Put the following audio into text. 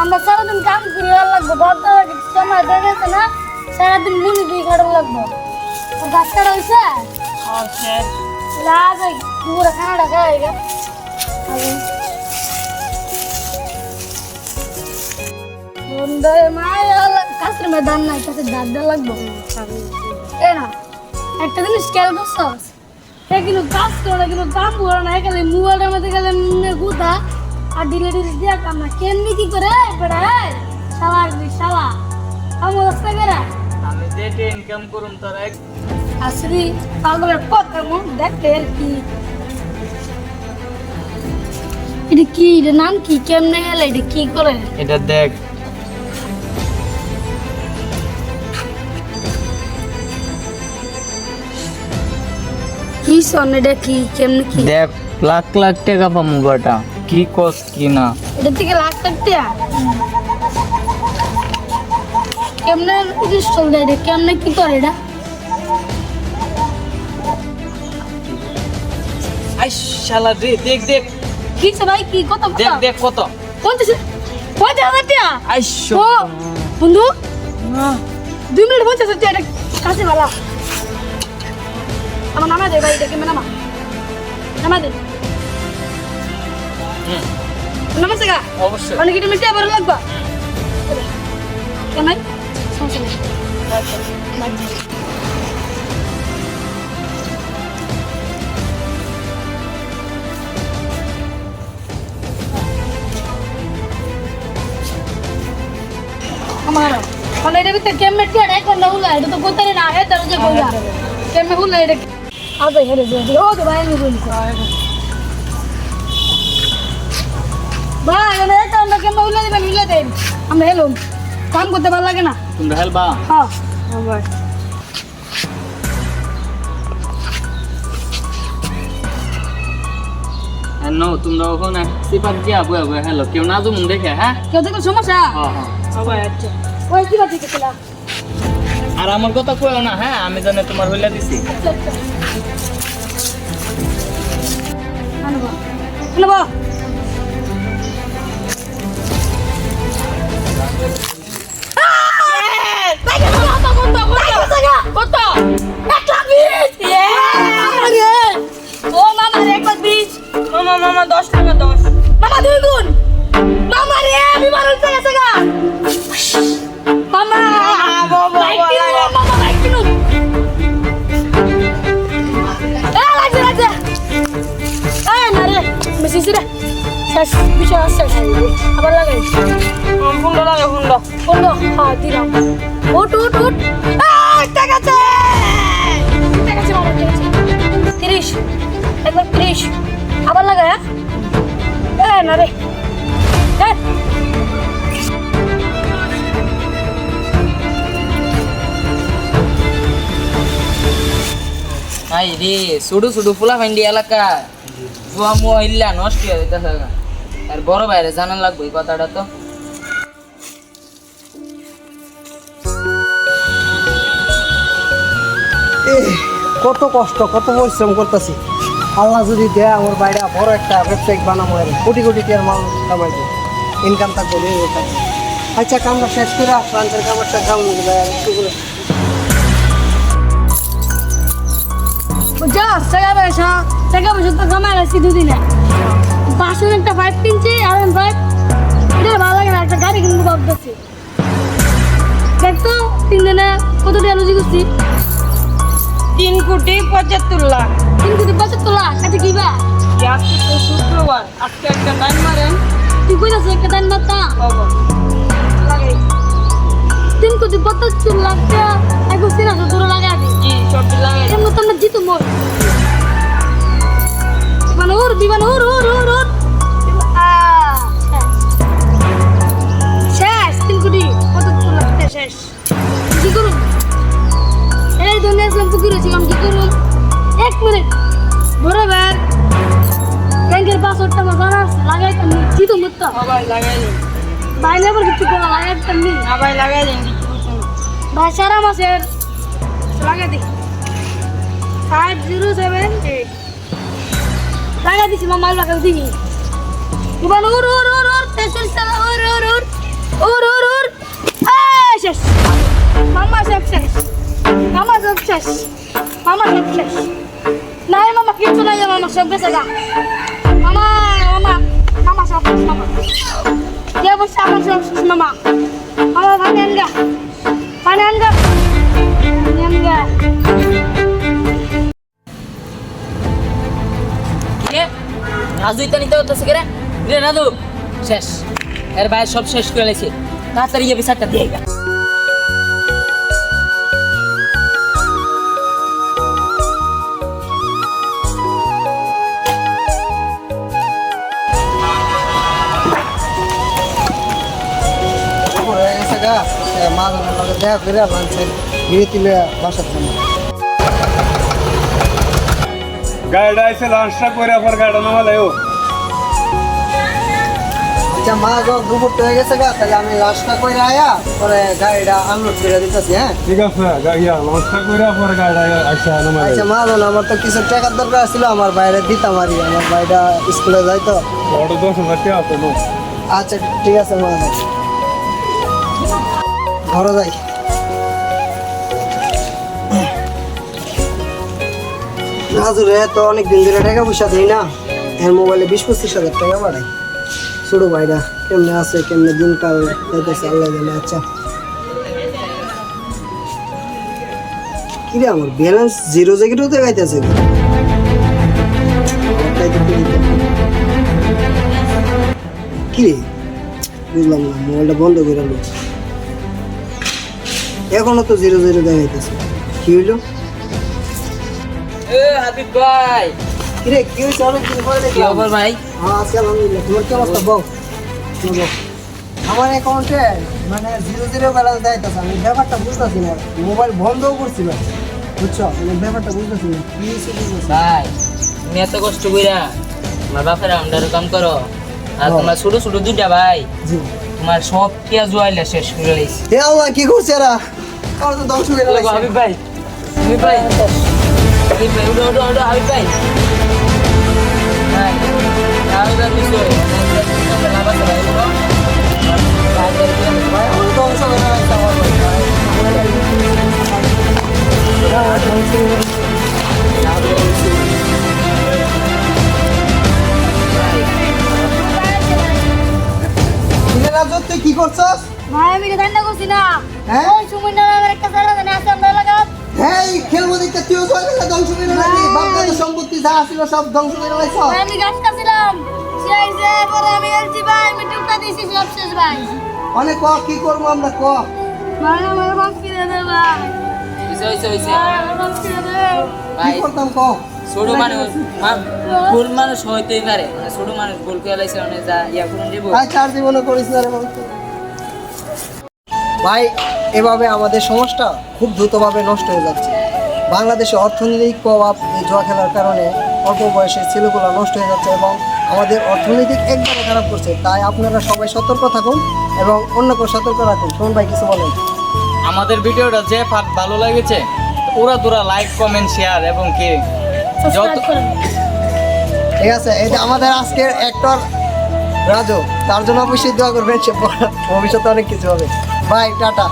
আমরা সারাদিন কাম করি লাগবো বলতে সময় দিয়ে গেছে না? সারাদিন মুনি দিয়ে খাটার লাগবো। আর গাছ কাটা হয়েছে? লাজ পুরো খানাটা খাই গে বন্ধে মায়া কাছের ময়দান নাই কাছে দাঁত দেওয়া লাগবো। এ না একটা জিনিস খেয়াল করছস? এ কিন্তু কাজ করে না কিন্তু কাম করে না এখানে মোবাইলের মধ্যে গেলে গুতা আর ডিলে ডিলে দিয়া কাম না কেমনি কি করে বেড়া শালা শালা। কাম অবস্থা করে আমি যেটা ইনকাম করুম তোর এক আসলে পাগলের কথা মন দেখতে আর কি। এটা কি এটা নাম কি? কেমনে গেলে এটা কি করে? এটা দেখ। কি সন এটা কি? কেমনে কি? দেখ লাখ লাখ টাকা পামু বেটা কি কস কি না? এটা থেকে লাখ টাকা। কেমনে ইনস্টল দেয় এটা কেমনে কি করে এটা? আই শালা রে দেখ দেখ। কি সে ভাই? কি কত দেখ দেখ কত। পঞ্চাশ পঞ্চাশ হাজার টাকা? আই ও বন্ধু? দুই মিনিট পঞ্চাশ হাজার টাকা এটা কাছে ভালো আমার নামা দে ভাই এটা কেমন নামা। নামা দে। নমস্তে গা অবশ্যই অনেক এটা মিটে আবার লাগবা কেমন সমস্যা নেই আমার মানে এটা ভিতরে কেমনে টিয়া এখন না উলা এটা তো কোথায় না হে তার যে কইলা কেমনে উলা এটা আবে হেরে যে ও তো ভাই আমি বলছি ভাই এটা এটা আমরা কেমনে উলা দিবেন উলা দেন। আমরা হেলুম। কাম করতে ভালো লাগে না? তোমরা হেলবা। হ্যাঁ। ভাই নো তোমরা ওখানে সিপাত গিয়া বয়া বয়া হেলো। কেউ না দেখে হ্যাঁ? কেউ দেখো সমস্যা? হ্যাঁ হ্যাঁ। সবাই আচ্ছা। ওই কি আর আমার কথা কইও না হ্যাঁ? আমি জানি তোমার হইলা দিছি। আনব। আনব। বিষয় আছে। আবার লাগাই। হুন্ডা লাগে হুন্ডা। বলল হ্যাঁ দিলাম। উঠ উঠ উঠ। আছে! আছে ঠিক আছে। তিরিশ। একবার তিরিশ। আবার লাগা হ্যাঁ? না রে। হ্যাঁ ফুলা ফাইন্ডি এলাকা। জুয়া মুয়া ইল্লা নষ্ট হয়ে যাইতেছে। আর বড় বাইরে জানা লাগবে এই কথাটা তো। কত কষ্ট কত পরিশ্রম করতেছি। আল্লাহ যদি দেয় আমার বাইরে বড় একটা ওয়েবসাইট বানাবো আর কোটি কোটি টাকার মাল কামাইবো ইনকাম থাকব আচ্ছা কামটা শেষ করে ফ্রান্সের কামড়টা কাম যা টাকা পয়সা টাকা পয়সা তো কামাই রাখছি দুদিনে। পাঁচশো একটা ফাইভ কিনছি আর ফাইভ এটা ভালো লাগে না একটা গাড়ি কিনবো ভাবতেছি। দেখতো তিন দিনে কত টাকা করছি তিন কোটি পঁচাত্তর লাখ। তিন কোটি পঁচাত্তর লাখ আচ্ছা কি বা আজকে তো শুক্রবার আজকে একটা টাইম মারেন। তুই কইতাছ একটা দান মাত্রা বাবা তিন কোটি পঁচাত্তর লাখ টাকা এক তিন হাজার ধরে লাগাই দিই জি সবজি লাগাই এমন তো আমরা জিতো মোর মানে ওর ওর ওর মিনিট বরাবর ব্যাংকের পাসওয়ার্ডটা আমার জানা আছে লাগাই তো জিতো মুত্তা সবাই লাগাই দিন। বাইরে আবার কিছু করা লাগাই তো নি না ভাই লাগাই দিন কিছু ভাই সারা মাসের লাগাই দি ফাইভ জিরো সেভেন এইট লাগাই দিছি মামা লাগাই দিবি। দুবার ওর ওর ওর ওর তেসর সালা ওর ওর উর উর উর। এই শেষ। মামা সব শেষ। মামা সব শেষ। মামা সব শেষ। নাই মামা কিছু নাই মামা সব বেঁচে গা মামা মামা মামা সব মামা কে বসে আমার সব মামা মামা পানি আনগা পানি আনগা আনগা রাজু ইতা নিতে হতেছে কে রে রাজু শেষ এর ভাই সব শেষ করে লেছে তাড়াতাড়ি গিয়ে বিচারটা দিয়ে গা লগে দেখা করে বাসার জন্য। গাড়িটা এসে লাঞ্চটা করে আবার নামালে ও। আচ্ছা মা গো হয়ে গেছে গা তাহলে আমি লাস্টটা করে আয়া পরে গাড়িটা আনলোড করে দিতেছি হ্যাঁ? ঠিক আছে গা- ইয়া লাঞ্চটা করে আবার গাড়িটা আসে নামালে। আচ্ছা মা ধরুন আমার তো কিছু টাকার দরকার ছিল আমার বাইরে দিতাম আর আমার বাইরে স্কুলে যাইতো। বড় দশ হাজার টাকা আছে আচ্ছা ঠিক আছে মা। ঘরে যাই রাজুরে তো অনেক দিন ধরে টাকা পয়সা দেয় না। এর মোবাইলে বিশ পঁচিশ হাজার টাকা বাড়াই ছোট ভাইরা কেমনে আছে, কেমনে দিনকাল যাইতেছে, আল্লাহ জানে আচ্ছা। কিরে আমার ব্যালেন্স জিরো জেগেটেও দেখাইতেছে কিরে? বুঝলাম না, মোবাইলটা বন্ধ করে লো। এখনও তো জিরো জিরো দেখাইতেছে। কি হইল? হাবিব ভাই। কিরে কি হয়েছে অনেক দিন পরে দেখলাম। খবর ভাই? হ্যাঁ আলহামদুলিল্লাহ। তোমার কি অবস্থা? বল। আমার অ্যাকাউন্টে মানে জিরো জিরো ব্যালেন্স দেখাইতেছে। আমি ব্যাপারটা বুঝতেছি না। মোবাইল বন্ধও করছিল বুঝছ? মানে ব্যাপারটা বুঝতেছি না। কি। ভাই তুমি এত কষ্ট কইরা আমার বাপের আন্ডারে কাম করো। আর। তোমার ছোট ছোট দুইটা ভাই। জি। তোমার সব পেঁয়াজ জুয়াইলা শেষ করে লাইছে। হে আল্লাহ কি করছে এরা? আমার তো ধ্বংস করে লাগছে হাবিব ভাই হাবিব ভাই। হাবিব ভাই উঠো উঠো হাবিব ভাই। হ্যাঁ ভাই কিছু। তুই কি করছস? ভাই আমি ঠান্ডা করছি না হ্যাঁ? ওই সময় না একটা সারা জানা আছে আমরা লাগা হ্যাঁ এই খেলব দেখতে তুইও জয় করে ধ্বংস করে লাগলি বাপ সম্পত্তি যা ছিল সব ধ্বংস করে লাগছ ভাই আমি গাছ কাছিলাম সেই যে পরে আমি এলজি ভাই আমি টুকটা দিছি সব শেষ ভাই। অনেক ক কি করব আমরা ক? ভাই আমার মাফ করে দে ভাই। হইছে, হইছে, হইছে। ভাই আমার মাফ করে দে। কি ভাই করতাম ক? ছোট মানুষ ভুল মানুষ হইতেই পারে। মানে ছোট মানুষ ভুল করে লাইছে মানে যা ইয়া করে দেবো। ভাই চার জীবনে করিস না রে ভাই এভাবে আমাদের সমাজটা খুব দ্রুতভাবে নষ্ট হয়ে যাচ্ছে। বাংলাদেশে অর্থনৈতিক প্রভাব এই জুয়া খেলার কারণে অল্প বয়সে ছেলেগুলো নষ্ট হয়ে যাচ্ছে এবং আমাদের অর্থনৈতিক একবারে খারাপ করছে। তাই আপনারা সবাই সতর্ক থাকুন এবং অন্যকে সতর্ক রাখুন। শোন ভাই কিছু বলেন? আমাদের ভিডিওটা যে পার্ট ভালো লেগেছে ওরা তোরা লাইক কমেন্ট শেয়ার এবং কি ঠিক আছে এই যে আমাদের আজকের অ্যাক্টর রাজু। তার জন্য অবশ্যই দোয়া করবেন সে ভবিষ্যতে অনেক কিছু হবে। Bye tata.